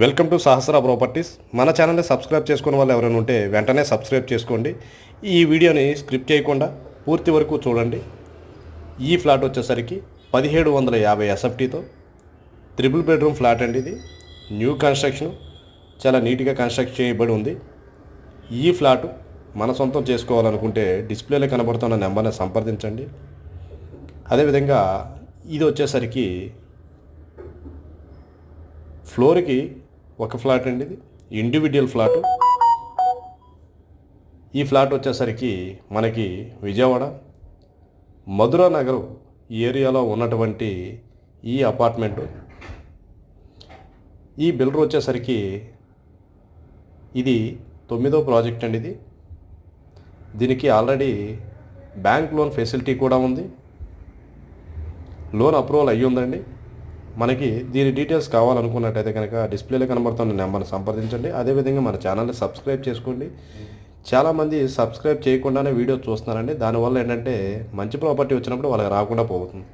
Welcome to Sahasra properties. మన ఛానల్ని subscribe చేసుకున్న వాళ్ళు ఎవరైనా ఉంటే వెంటనే సబ్స్క్రైబ్ చేసుకోండి. ఈ వీడియోని స్క్రిప్ట్ చేయకుండా పూర్తి వరకు చూడండి. ఈ ఫ్లాట్ వచ్చేసరికి పదిహేడు వందల యాభై ఎస్ఎఫ్టీతో త్రిపుల్ బెడ్రూమ్ ఫ్లాట్ అండి ఇది. న్యూ కన్స్ట్రక్షన్ చాలా నీట్గా కన్స్ట్రక్ట్ చేయబడి ఉంది. ఈ ఫ్లాట్ మన సొంతం చేసుకోవాలనుకుంటే డిస్ప్లేలో కనబడుతున్న నెంబర్ని సంప్రదించండి. అదేవిధంగా ఇది వచ్చేసరికి ఫ్లోర్కి ఒక ఫ్లాట్ అండి ఇది. Individual flat. ఈ ఫ్లాట్ వచ్చేసరికి మనకి విజయవాడ మధురా నగర్ ఈ ఏరియాలో ఉన్నటువంటి ఈ అపార్ట్మెంటు. ఈ బిల్డర్ వచ్చేసరికి ఇది తొమ్మిదో ప్రాజెక్ట్ అండి ఇది. దీనికి ఆల్రెడీ బ్యాంక్ లోన్ ఫెసిలిటీ కూడా ఉంది. లోన్ అప్రూవల్ అయ్యి ఉందండి. మనకి దీని డీటెయిల్స్ కావాలనుకున్నట్టయితే కనుక డిస్ప్లేలో కనబడుతున్న నెంబర్ని సంప్రదించండి. అదేవిధంగా మన ఛానల్ని సబ్స్క్రైబ్ చేసుకోండి. చాలామంది సబ్స్క్రైబ్ చేయకుండానే వీడియో చూస్తున్నారండి. దానివల్ల ఏంటంటే మంచి ప్రాపర్టీ వచ్చినప్పుడు వాళ్ళకి రాకుండా పోతుంది.